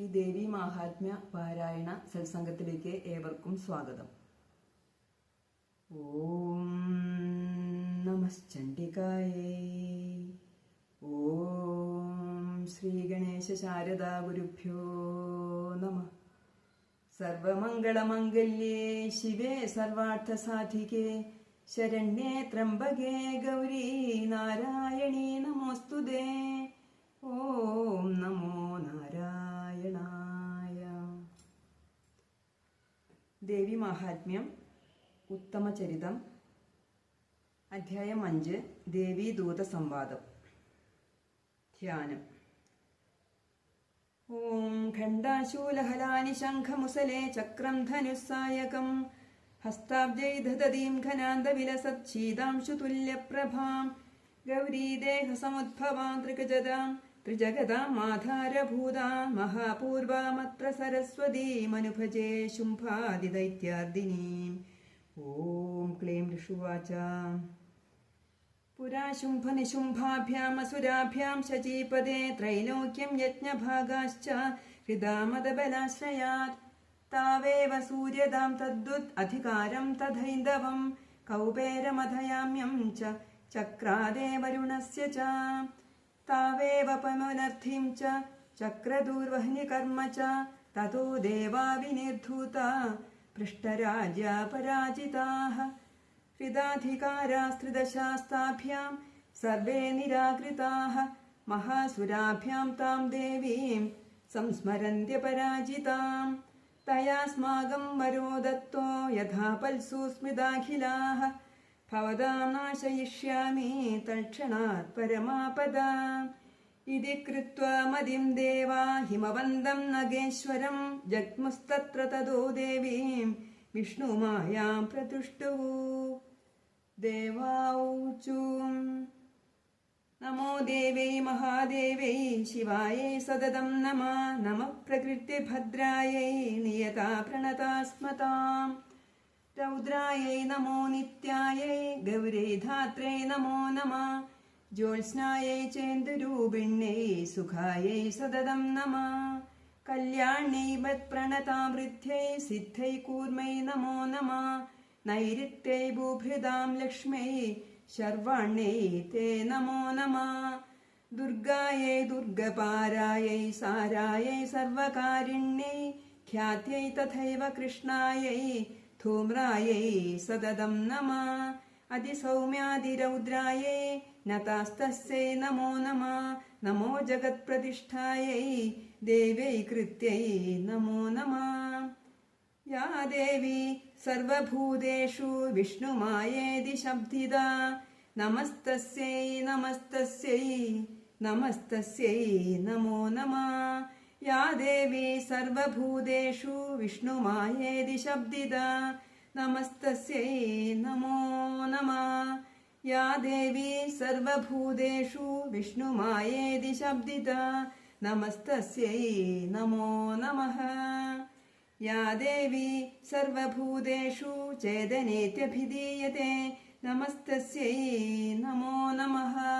ശ്രീദേവി മാഹാത്മ്യ പാരായണ സത്സംഗത്തിലേക്ക് ഏവർക്കും സ്വാഗതം. ഓം നമശ്ചണ്ഡികായേ. ഓം ശ്രീ ഗണേശ ശാരദാ ഗുരുഭ്യോ നമ. സർവമംഗളമംഗല്യേ ശിവേ സർവാർത്ഥസാധികേ ശരണ്യേ ത്രംബകേ ഗൗരീ നാരായണീ നമോസ്തുതേ. ഓം നമോ നാരായണായ ദേവി മാഹാത്മ്യം ഉത്തമചരിതം അധ്യായം അഞ്ച് ദേവീദൂത സംവാദം. ധ്യാനം. ഓം ഖണ്ഡാശൂലഹലാനി ശംഖമുസലേ ചക്രം ധനുസ്സായകം. ഹസ്താബ്ജൈ ദദതീം ഘനാന്തവിലസത് ശീതാംശുതുല്യപ്രഭാം ഗൗരീദേഹസമുദ്ഭവാം त्रिजगदा माधार भूदा महापूर्वा मत्र सरस्वतीमनुभजे शुम्भादिदैत्यार्दिनीम् ओम क्लेम ऋषुवाच पुरा शुम्भनिशुम्भाभ्यामसुराभ्यां शचीपदे त्रैलोक्यं यज्ञभागाश्च, हृदामदबलाश्रयात्। तावेव सूर्यदां तद्दुत अधिकारं तथैन्दवं, कौबेरमधयाम्यं च चक्रादे वरुणस्य च। तावेव पमनर्थिं च चक्रदूर्वह्निकर्म ततो देवा विनिर्धूता, पृष्ठराज्या पराजिताः। हृदाधिकारास्त्रिदशास्ताभ्यां सर्वे निराकृताः, महासुराभ्यां तां देवीं संस्मरन्त्यपराजिताम् तयास्माकं वरो दत्तो, यथा पल्सु स्मिताखिलाः ഭവതാം നാശയിഷ്യാമി തൽക്ഷണാത് പരമാപദ. ഇതി കൃത്വാ മതിം ദേവാ ഹിമവന്തം നഗേശ്വരം. ജഗ്മുസ്തത്ര തതോ ദേവീം വിഷ്ണുമായാം പ്രതുഷ്ടുവൂ ദേവാഊച്ചൂം നമോ ദേവൈ മഹാദേവൈ ശിവായൈ സതതം നമ. നമ പ്രകൃത്യഭദ്രായൈ നിയതാ പ്രണതാസ്മതാം. രൗദ്രായൈ നമോ നിത്യായൈ ഗൗരേ ധാത്രേ നമോ നമ ജ്യോത്സ്നായൈ ചേന്ദുരൂപിണ്യൈ സുഖായൈ സതതം നമ കല്യാണ്യൈ വത്പ്രണതാമൃദ്ധ്യൈ സിദ്ധൈ കൂർമ്മൈ നമോ നമ നൈരിത്യൈ ഭൂഭൃതാം ലക്ഷ്മൈ ശർവാണ്യൈ തേ നമോ നമ ദുർഗായൈ ദുർഗപാരായൈ സാരായൈ സർവകാരിണ്യൈ ഖ്യാത്യൈ തഥൈവ കൃഷ്ണായൈ धूम्रायै सततं नमः। अधिसौम्यादिरौद्रायै नतास्तस्यै नमो नमः। नमो जगत्प्रतिष्ठायै देव्यै कृत्यै नमो नमः। या देवी सर्वभूतेषु विष्णुमायेति शब्दिदा। नमस्तस्यै नमस्तस्यै नमस्तस्यै नमो नमः या देवी सर्वभूतेषु विष्णुमायेति शब्दिदा नमस्तस्यै नमो नमः। या देवी सर्वभूतेषु विष्णुमायेति शब्दिदा नमस्तस्यै नमो नमः। या देवी सर्वभूतेषु चेदनेत्यभिधीयते। नमस्तस्यै नमो नमः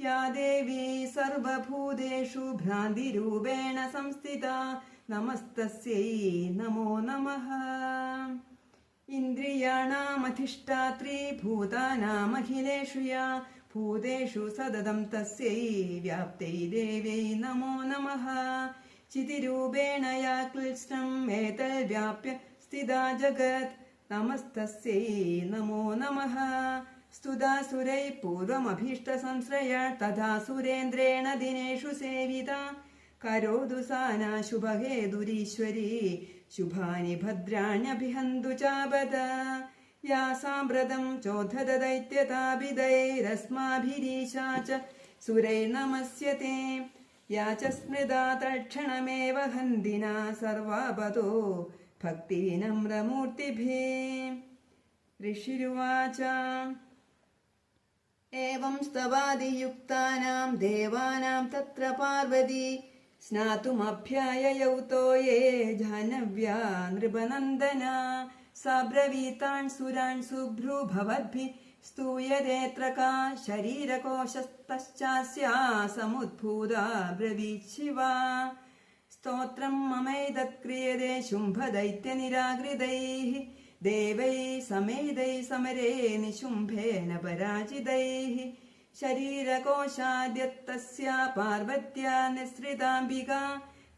या देवी सर्वभूतेषु भ्रान्तिरूपेण संस्थिता नमस्तस्यै नमो नमः। इन्द्रियाणामधिष्ठात्री भूतानामखिलेषु या भूतेषु सततं तस्यै व्याप्त्यै देव्यै नमो नमः। चितिरूपेण या क्लिष्टम् एतद्व्याप्य स्थिता जगत् नमस्तस्यै नमो नमः स्तुतासुरैः पूर्वमभीष्टसंश्रया तथा सुरेन्द्रेण दिनेषु सेविता करोतु साना शुभहेदुरीश्वरी शुभानि भद्राण्यभिहन्तु चापद या साम्प्रतं चोद्धत दैत्यताभिदैरस्माभिरीशा च सुरैर्नमस्यते या च स्मृता तत्क्षणमेव हन्दिना सर्वापतो भक्तिविनम्रमूर्तिभिः ऋषिरुवाच एवं स्तवादियुक्तानां देवानां तत्र पार्वती स्नातुमभ्याययौ तो ये जाह्नव्या नृपनन्दना सा ब्रवीतान् सुरान् शुभ्रू भवद्भिः स्तूयतेऽत्र का शरीरकोशस्तश्चास्या समुद्भूता ब्रवीत् शिवा स्तोत्रं ममैदत्क्रियते शुम्भदैत्यनिराकृतैः ദേവൈ സമേതൈ സമരേ നിശുംഭേന പരാജിതൈ. ശരീരകോശാദ്യത്തസ്യ പാർവത്യാ നിസ്രിതാംബിക.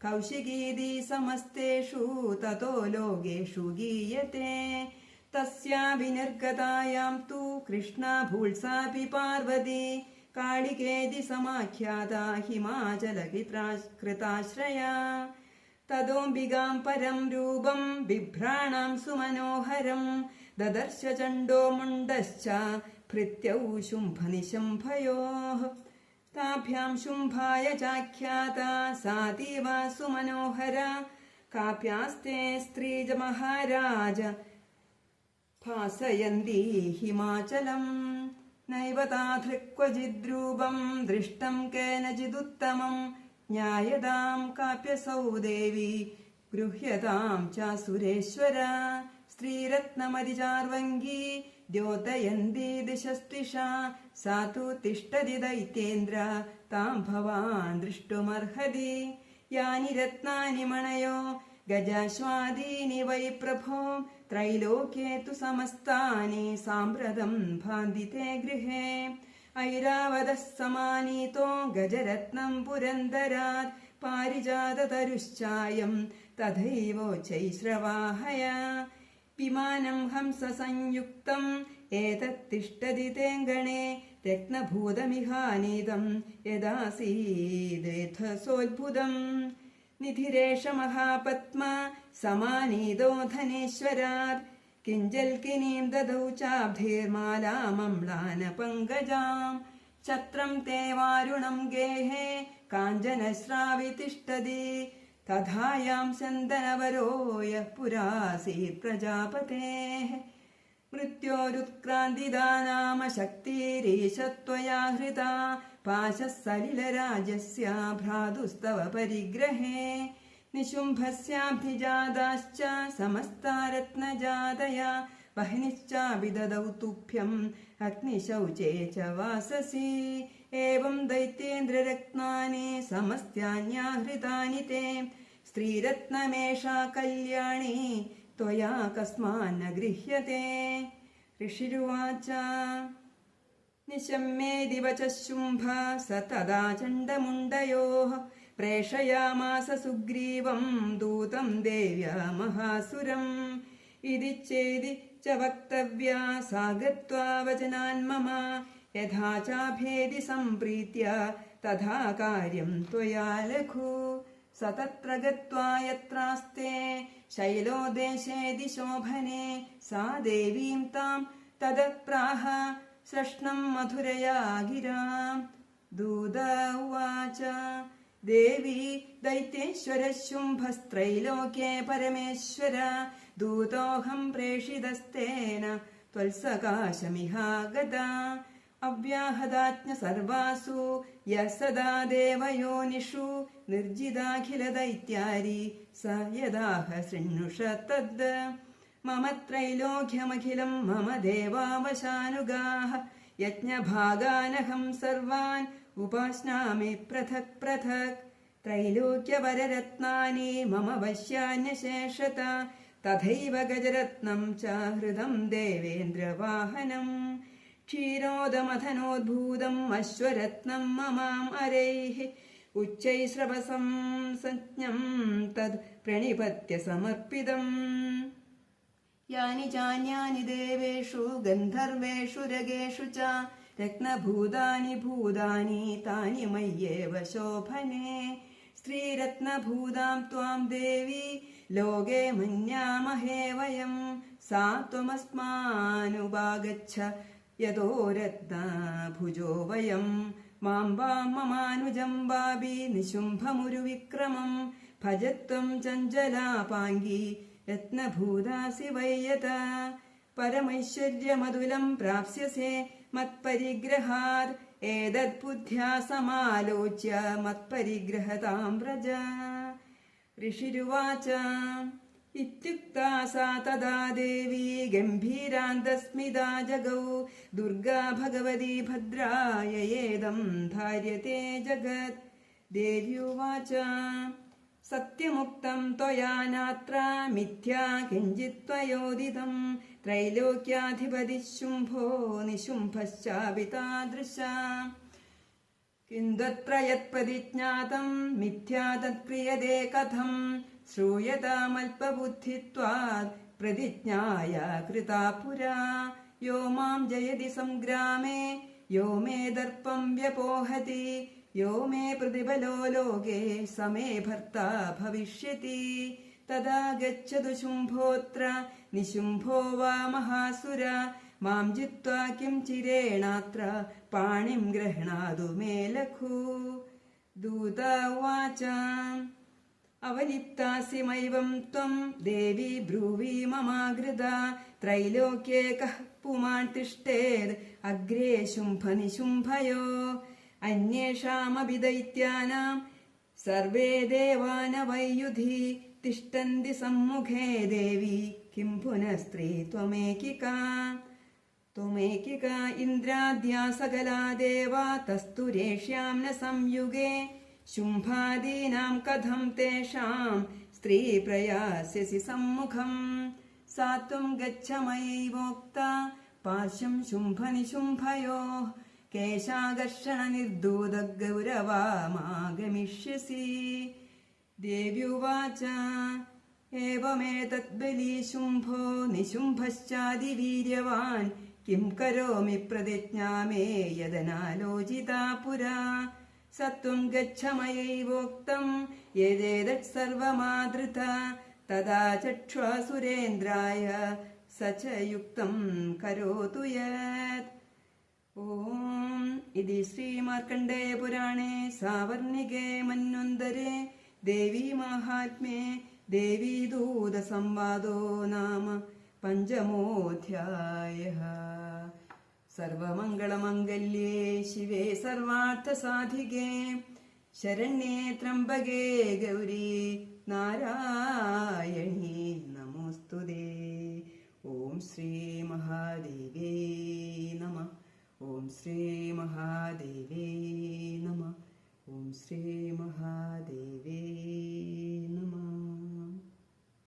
കൗശികീതി സമസ്തേഷു തതോ ലോകേഷു ഗീയത്തെ. തസ്യാഭിനിർഗതായാം തു കൃഷ്ണ ഭൂത്സാപി പാർവതി. കാളികേതി സമാഖ്യാത ഹിമാചലകൃതാശ്രയാ തതോംബികാം പരം രൂപം ബിഭ്രാണാം സുമനോഹരം ദദർശ ചണ്ഡോ മുണ്ടശ്ച ഭൃത്യൗ ശുംഭനിശംഭയോ. താഭ്യാം ശുംഭായ ചാഖ്യാത സാതീവ സുമനോഹര കാപ്യാസ്തേ സ്ത്രീജമഹാരാജ ഭാസയന്തി ഹിമാചലം നൈവതാധൃക്വചിദ്രൂപം ദൃഷ്ടം കേനചിദുത്തമം ന്യായതാം കാപ്യസൗ ദേവി ഗൃഹ്യതാം ചാസുരേശ്വര സ്ത്രീരത്നമരിചാർവങ്കി ദ്യോതയന്തി ദിശസ്തിഷ സാ തു തിഷ്ടതി ദൈത്യേന്ദ്ര താം ഭവാൻ ദൃഷ്ടുമർഹതി യാനി രത്നാനി മണയോ ഗജാശ്വാദീനി വൈ പ്രഭോ ത്രൈലോക്യേ തു സമസ്താനി സാമ്പ്രതം ഭാന്തി ഗൃഹേ ഐരാവതഃ സമാനീതോ ഗജരത്നം പുരന്തരാത് പാരിജാതതരുശ്ചായം തഥൈവോചൈശ്രവാഹയ പിമാനം ഹംസസംയുക്തം ഏതത്തിഷ്ടതി തേങ്കണേ രത്നഭൂതമിഹാനീതം യഥാസീദേധസോദ്ഭുതം നിധിരേഷ മഹാപത്മ സമാനീതോ ധനേശ്വരാത് निधिरेष महापद्म समानीतो धनेश्वरात् किञ्जल्किनीं ददौ चाब्धेर्मालामम्लानपङ्कजाम् छत्रं ते वारुणं गेहे काञ्चनश्रावि तिष्ठति तथायां चन्दनवरो यः पुरासीत् प्रजापतेः मृत्योरुत्क्रान्तिदा नाम शक्तिरीशत्वया हृता पाशः सलिलराजस्य भ्रातुस्तव परिग्रहे निशुम्भस्याब्धिजाताश्च समस्ता रत्नजातया वह्निश्चापि ददौ तुभ्यम् अग्निशौचे च वाससि एवं दैत्येन्द्ररत्नानि समस्त्यान्याहृतानि ते स्त्रीरत्नमेषा कल्याणी त्वया कस्मान्न गृह्यते ऋषिरुवाच निशम्येदिव च शुम्भ स तदा चण्डमुण्डयोः പ്രേഷയാമാസ സുഗ്രീവം ദൂതം ദേവ്യാ മഹാസുരം ഇതി ചേതി ച വക്തവ്യാ സാഗത്വാ വചനാൻ മമ യഥാ ചാഭേദി സംപ്രീത്യ തഥാ കാര്യം ത്വയാ ലഘു. സ തത്ര ഗത്വാ യത്രാസ്തേ ശൈലോദേശേ ദിശോഭനെ സാ ദേവീം താം തത് പ്രാഹ സൃഷ്ണം മധുരയാ ഗിരാ. ദൂത ഉവാച. ദേവി ദൈത്യേശ്വരശുംഭസ്ത്രൈലോക്യേ പരമേശ്വര ദൂതോഹം പ്രേഷിതസ്തേന ത്വൽസകാശമിഹാഗത അവ്യാഹതാജ്ഞ സർവാസു യ സദാ ദേവയോനിഷു നിർജിതാഖില ദൈത്യാരി സ യദാഹ ശൃണ്ണുഷ തദ് മമ ത്രൈലോക്യമഖിലം മമ ദേവാവശാനുഗാഹ യജ്ഞഭാഗാനഹം സർവാൻ उपास्नामि पृथक् पृथक्। त्रैलोक्यवररत्नानि मम वश्यान्यशेषत। तथैव गजरत्नं च हृदं देवेन्द्रवाहनम् क्षीरोदमथनोद्भूतम् अश्वरत्नं ममाम् अरैः। उच्चैस्रवसं सज्ञं तद् प्रणिपत्य समर्पितम्। यानि चान्यानि देवेषु, गन्धर्वेषु, रगेषु च। രത്നഭൂതാനി ഭൂതാനി താനി മയ്യേവ ശോഭനേ. ശ്രീരത്നഭൂതാം ത്വാം ദേവി ലോകേ മന്യാമഹേ വയം. സാ ത്വമസ്മാനുപാഗച്ഛ യതോ രത്നഭുജോ വയം. മാം വാം മമാനുജം വാപി നിശുംഭമുരു വിക്രമം ഭജത്വം ചഞ്ചലാപാങ്കി രത്നഭൂതാസി വയ്യത പരമൈശ്വര്യമതുലം പ്രാപ്സ്യസേ മത്പരിഗ്രഹാർ ഏതത് ബുദ്ധ്യാ സമാലോച്യ മത്പരിഗ്രഹതാം വ്രജ. ഋഷിരുവാച ഇത്യുക്താ സാ തദാ ദേവി ഗംഭീരാന്തസ്മിതാ ജഗൗ ദുർഗാ ഭഗവതി ഭദ്രായ ഏതം ധാര്യത്തെ ജഗത്. ദേവ്യുവാച सत्यमुक्तं त्वया नात्र मिथ्या किञ्चित् त्वयोदितं त्रैलोक्याधिपतिः शुम्भो निशुम्भश्चापि मिथ्या तत्क्रियते कथं श्रूयतामल्पबुद्धित्वात् प्रतिज्ञाया कृता पुरा। यो माँ जयति संग्रामे, यो मे दर्पं व्यपोहति। യോ മേ പ്രതിഫലോ ലോകേ സമേ ഭർത്ത ഭവിഷ്യതി തഥാ ഗച്ഛതു ശുംഭോത്ര നിശുംഭോ വാ മഹാസുര മാം ജിത്വാ കിം ചിരേണാത്ര പാണിം ഗ്രഹണാതു മേ ലഘു ദൂത ഉവാച അവനിത്താസിമൈവം ത്വം ദേവി ബ്രൂവി മമാകൃത ത്രൈലോക്യേ കഃ പുമാൻ തിഷ്ഠേദ് അഗ്രേ ശുംഭനിശുംഭയോ അന്യേഷാമപി ദൈത്യാനാം സർവേ ദേവാന വൈയുധി തിഷ്ടന്തി സമ്മുഖേ ദേവി. കിം പുനസ്ത്രീ ത്വമേകിക. ത്വമേകിക ഇന്ദ്രാദ്യാ സകലാ ദേവാ തസ്തുരേഷ്യാം ന സംയുഗേ. ശുംഭാദീനാം കഥം തേഷാം. സ്ത്രീ പ്രയാസ്യസി സമ്മുഖം. സാത്വം ഗച്ഛ മയൈവോക്ത പാർശ്വം ശുംഭനിശുംഭയോ. കേശാകർഷണ നിർദൂത ഗൗരവാമാഗമിഷ്യസി ദേവ്യുവാച ഏവമേതദ്ബലീ ശുംഭോ നിശുംഭശ്ചാതിവീര്യവാൻ. കിം കരോമി പ്രതിജ്ഞാമേ യദനാലോചിതാ പുരാ. സത്വം ഗച്ഛമയൈവോക്തം യദേതത് സർവമാതൃത. തദാ ചക്ഷ്വാസുരേന്ദ്രായ സ യുക്തം കരോതു യത്. ഓം. ഇതി ശ്രീ മാർക്കണ്ഡേയ പുരാണേ സാവർണികേ മന്വന്തരേ ദേവി മാഹാത്മ്യേ ദേവീ ദൂത സംവാദോ നാമ പഞ്ചമോധ്യായ. സർവമംഗളമംഗല്യേ ശിവേ സർവാർത്ഥസാധികേ. ശരണ്യേ ത്രംബകേ ഗൗരീ നാരായണി നമോസ്തുതേ. ഓം ശ്രീ മഹാദേവേ. ॐ श्रीमहादेवे नमः। ॐ श्रीमहादेवे